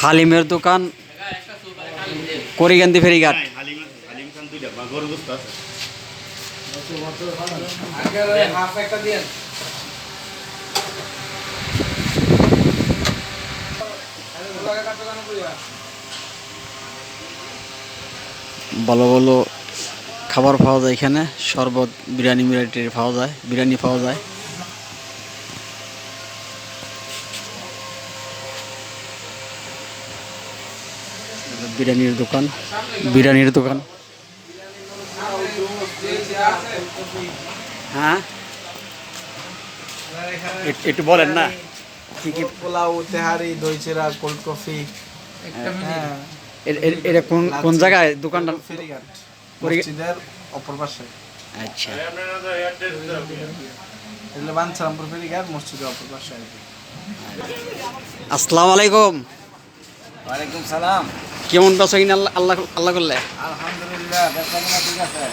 হালিমের দোকান করিগান্দি ফেরিঘাট। ভালো ভালো খাবার পাওয়া যায় এখানে শরবত বিরিয়ানি মিরাটি পাওয়া যায় বিরিয়ানি পাওয়া যায়। বিরিয়ানির দোকান বিরিয়ানির দোকান। হ্যাঁ? একটু- বলেন না। কি কি পোলাও তেহারি দই চিরা কোল্ড কফি এটা কোন কোন জায়গায় দোকানটা? ফেরিঘাট। ফেরি- মসজিদের অপর পাশে। আচ্ছা। ফেরিঘাট মসজিদের অপর পাশে আর কি। আসসালামু আলাইকুম ওয়ালাইকুম সালাম। কেমন বেচা কিনা আল্লাহ আল্লাহ আল্লাহ করলে? আলহামদুলিল্লাহ বেচা কিনা ঠিক আছে।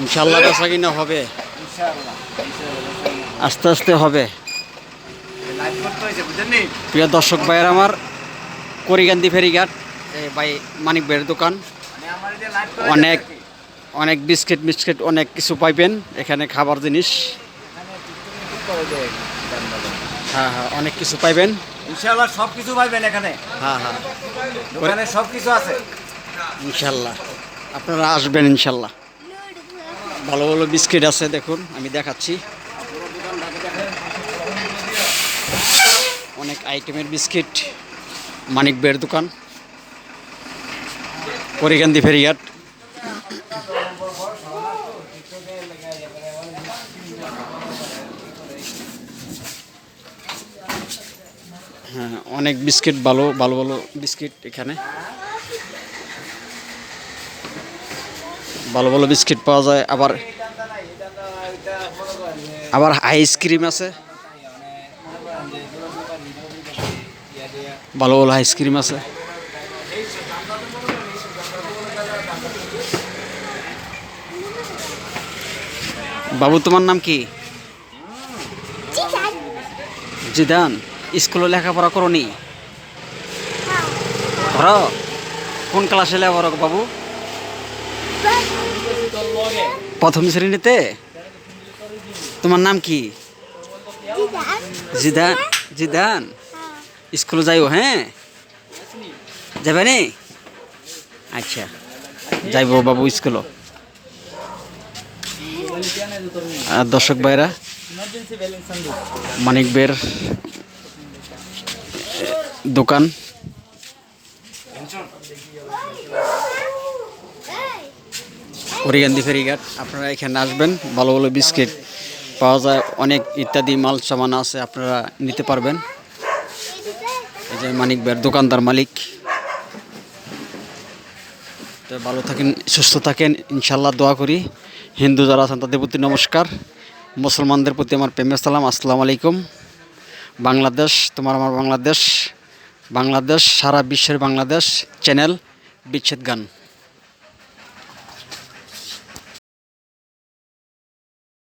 ইনশাল্লাহ বেচা কিনা হবে। ইনশাআল্লাহ আস্তে আস্তে হবে। লাইভ করতে হয়েছে বুঝেননি প্রিয় দর্শক ভাইয়ের আমার করিগান্দি ফেরিঘাট এই ভাই মানিক ভাইয়ের দোকান। অনেক অনেক বিস্কিট মিস্কিট অনেক কিছু পাইবেন এখানে খাবার জিনিস। হ্যাঁ হ্যাঁ অনেক কিছু পাইবেন। ইনশাআল্লাহ সব কিছু পাইবেন এখানে। হ্যাঁ হ্যাঁ। দোকানে সব কিছু আছে। ইনশাল্লাহ আপনারা আসবেন ইনশাল্লাহ ভালো ভালো বিস্কিট আছে দেখুন আমি দেখাচ্ছি। অনেক আইটেমের বিস্কিট মানিক বের দোকান। করিকান্দি ফেরিঘাট। হ্যাঁ অনেক বিস্কিট, ভালো ভালো ভালো বিস্কিট এখানে। ভালো ভালো বিস্কিট পাওয়া যায়। আবার আবার আইসক্রিম আছে। ভালো ভালো আইসক্রিম আছে। বাবু তোমার নাম কি? জিদান। স্কুলে লেখাপড়া করো নি করো কোন ক্লাসে লেখাপড়া করো বাবু? প্রথম শ্রেণীতে? তোমার নাম কি? জিদান। জিদান স্কুলে যাইও হ্যাঁ? যাবে নি? আচ্ছা যাইব বাবু স্কুল। দর্শক ভাইরা, মানিক বের দোকান। হরিগান্ধি ফেরিঘাট, আপনারা এখানে আসবেন, ভালো ভালো বিস্কিট পাওয়া যায়, অনেক ইত্যাদি মাল সামান আছে, আপনারা নিতে পারবেন। এই যে মানিক বের, দোকানদার মালিক। তো ভালো থাকেন, সুস্থ থাকেন, ইনশাল্লাহ দোয়া করি। হিন্দু যারা আছেন, তাদের প্রতি নমস্কার। মুসলমানদের প্রতি আমার প্রেমের সালাম। আসসালামু আলাইকুম। বাংলাদেশ, তোমার আমার বাংলাদেশ। বাংলাদেশ, সারা বিশ্বের বাংলাদেশ চ্যানেল বিচ্ছেদ গান।